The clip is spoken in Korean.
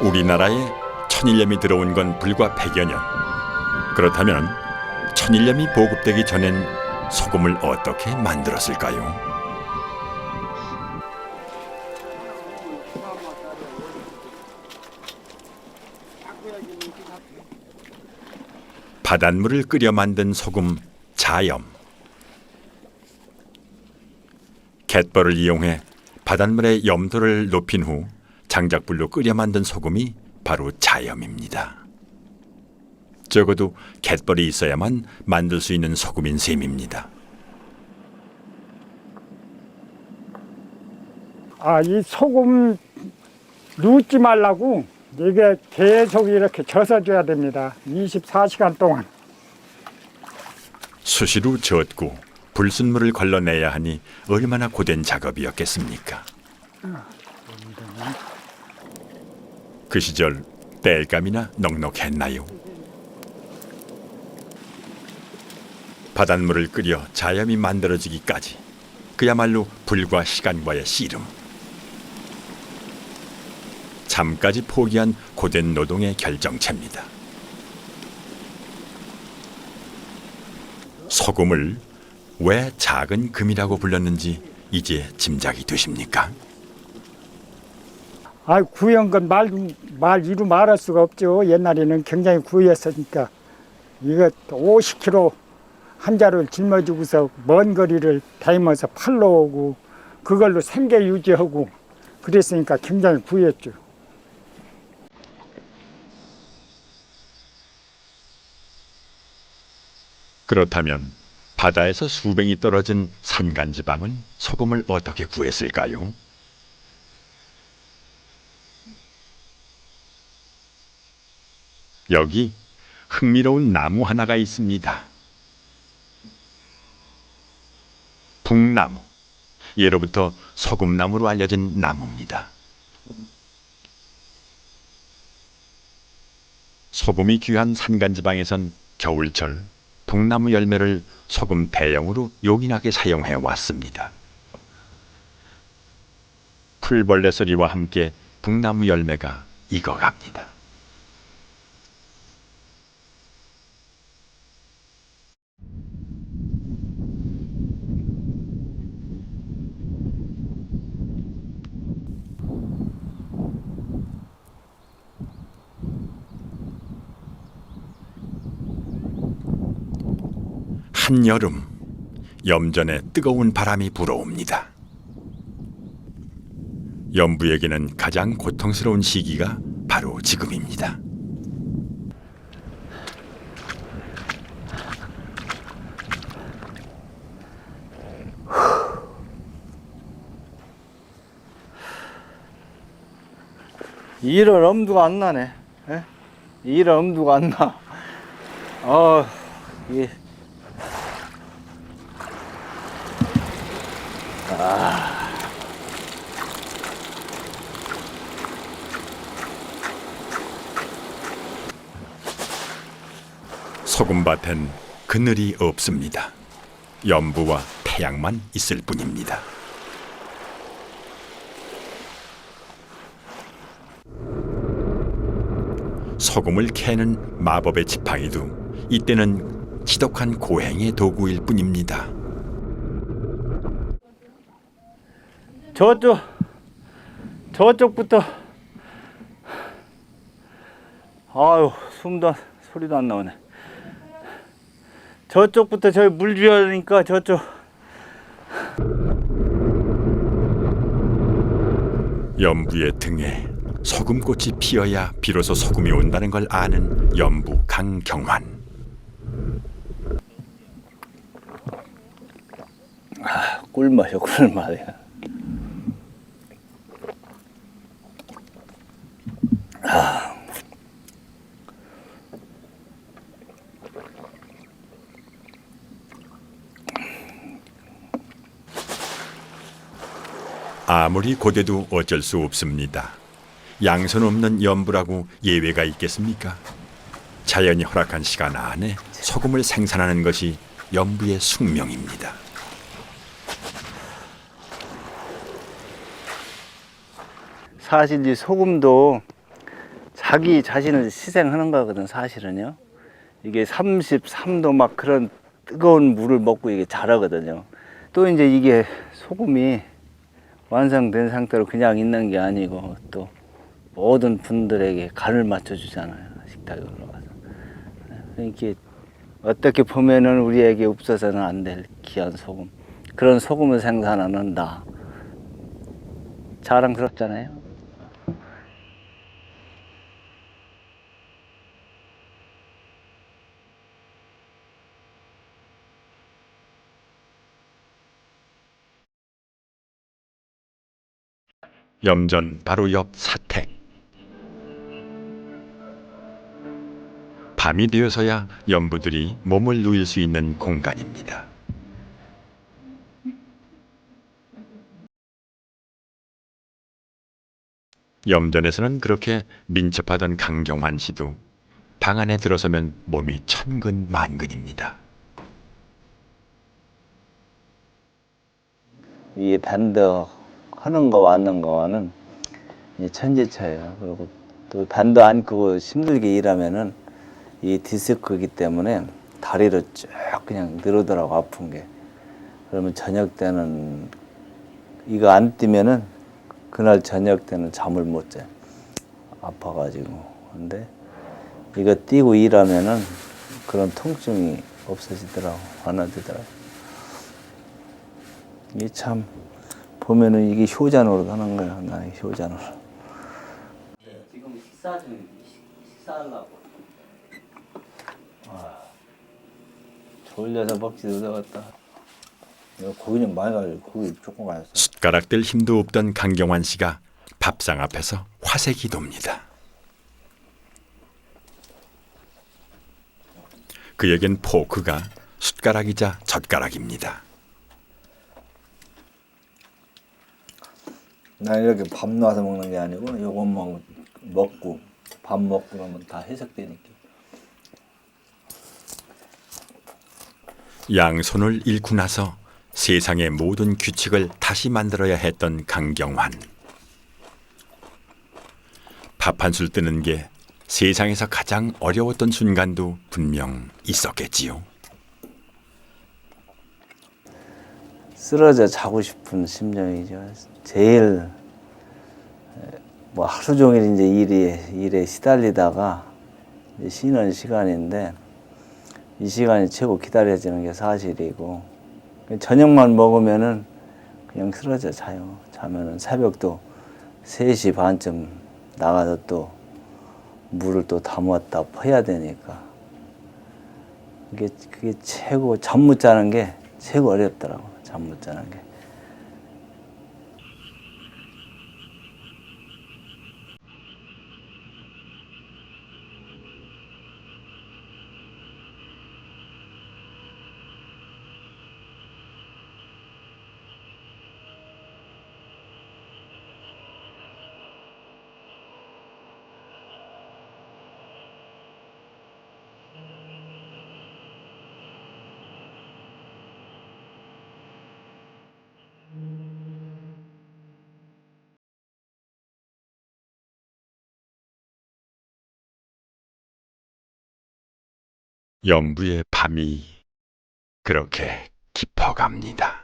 우리나라에 천일염이 들어온 건 불과 100여 년. 그렇다면 천일염이 보급되기 전엔 소금을 어떻게 만들었을까요? 바닷물을 끓여 만든 소금 자염. 갯벌을 이용해 바닷물의 염도를 높인 후 장작불로 끓여 만든 소금이 바로 자염입니다. 적어도 갯벌이 있어야만 만들 수 있는 소금인 셈입니다. 아, 이 소금 눕지 말라고 이게 계속 이렇게 젖어줘야 됩니다. 24시간 동안. 수시로 젓고 불순물을 걸러내야 하니 얼마나 고된 작업이었겠습니까? 그 시절 땔감이나 넉넉했나요? 바닷물을 끓여 자염이 만들어지기까지 그야말로 불과 시간과의 씨름. 잠까지 포기한 고된 노동의 결정체입니다. 소금을 왜 작은 금이라고 불렀는지 이제 짐작이 되십니까? 아, 구한 건 말, 말 이루 말할 수가 없죠. 옛날에는 굉장히 구했으니까. 이거 50kg 한 자를 짊어지고서 먼 거리를 다니면서 팔러 오고 그걸로 생계 유지하고 그랬으니까 굉장히 구했죠. 그렇다면 바다에서 수백이 떨어진 산간지방은 소금을 어떻게 구했을까요? 여기 흥미로운 나무 하나가 있습니다. 북나무. 예로부터 소금나무로 알려진 나무입니다. 소금이 귀한 산간지방에선 겨울철 북나무 열매를 소금 대용으로 요긴하게 사용해 왔습니다. 풀벌레 소리와 함께 북나무 열매가 익어갑니다. 한여름 염전에 뜨거운 바람이 불어옵니다. 염부에게는 가장 고통스러운 시기가 바로 지금입니다. 이런 엄두가 안 나네. 예? 이런 엄두가 안 나. 어, 이게. 소금밭엔 그늘이 없습니다. 염부와 태양만 있을 뿐입니다. 소금을 캐는 마법의 지팡이도 이때는 지독한 고행의 도구일 뿐입니다. 저쪽, 저쪽부터. 아유, 숨도, 안- 소리도 안 나오네. 저쪽부터 저기 물 되니까 저쪽. 염부의 등에 소금꽃이 피어야 비로소 소금이 온다는 걸 아는 염부 강경환. 꿀맛이야, 꿀맛이야. 아무리 고대도 어쩔 수 없습니다. 양손 없는 염부라고 예외가 있겠습니까? 자연이 허락한 시간 안에 소금을 생산하는 것이 염부의 숙명입니다. 사실 이 소금도 자기 자신을 희생하는 거거든 사실은요. 이게 33도 막 그런 뜨거운 물을 먹고 이게 자라거든요. 또 이제 이게 소금이 완성된 상태로 그냥 있는 게 아니고 또 모든 분들에게 간을 맞춰주잖아요. 식탁에 올라가서. 이렇게 어떻게 보면은 우리에게 없어서는 안 될 귀한 소금. 그런 소금을 생산하는 나. 자랑스럽잖아요. 염전 바로 옆 사택. 밤이 되어서야 연부들이 몸을 누일 수 있는 공간입니다. 염전에서는 그렇게 민첩하던 강경환 씨도 방 안에 들어서면 몸이 천근 만근입니다. 이 밴드 하는 거 왔는 거와는 이 천지차예요. 그리고 또 밴드 안 끄고 힘들게 일하면은 이 디스크이기 때문에 다리를 쭉 그냥 늘어더라고 아픈 게. 그러면 저녁 때는 이거 안 뛰면은 그날 저녁 때는 잠을 못 자. 아파가지고. 근데 이거 뛰고 일하면은 그런 통증이 없어지더라고. 완화되더라고. 이게 참 보면은 이게 효자 노릇 하는 거야. 나 효자 노릇. 지금 식사 중 식사하려고. 아, 졸려서 먹지도 못하겠다. 내가 고기 좀 많이 가지고 고기 조금 가졌어. 숟가락 들 힘도 없던 강경환 씨가 밥상 앞에서 화색이 돕니다. 그에겐 포크가 숟가락이자 젓가락입니다. 난 이렇게 밥 놔서 먹는 게 아니고 요것만 먹고 밥 먹고 그러면 다 해석되니까. 양손을 잃고 나서 세상의 모든 규칙을 다시 만들어야 했던 강경환. 밥 한 술 뜨는 게 세상에서 가장 어려웠던 순간도 분명 있었겠지요. 쓰러져 자고 싶은 심정이죠. 제일 뭐 하루 종일 이제 일에 일에 시달리다가 이제 쉬는 시간인데 이 시간이 최고 기다려지는 게 사실이고 저녁만 먹으면은 그냥 쓰러져 자요. 자면은 새벽도 3시 반쯤 나가서 또 물을 또 담았다 퍼야 되니까 그게 그게 최고 잠 못 자는 게 최고 어렵더라고 잠 못 자는 게. 연부의 밤이 그렇게 깊어갑니다.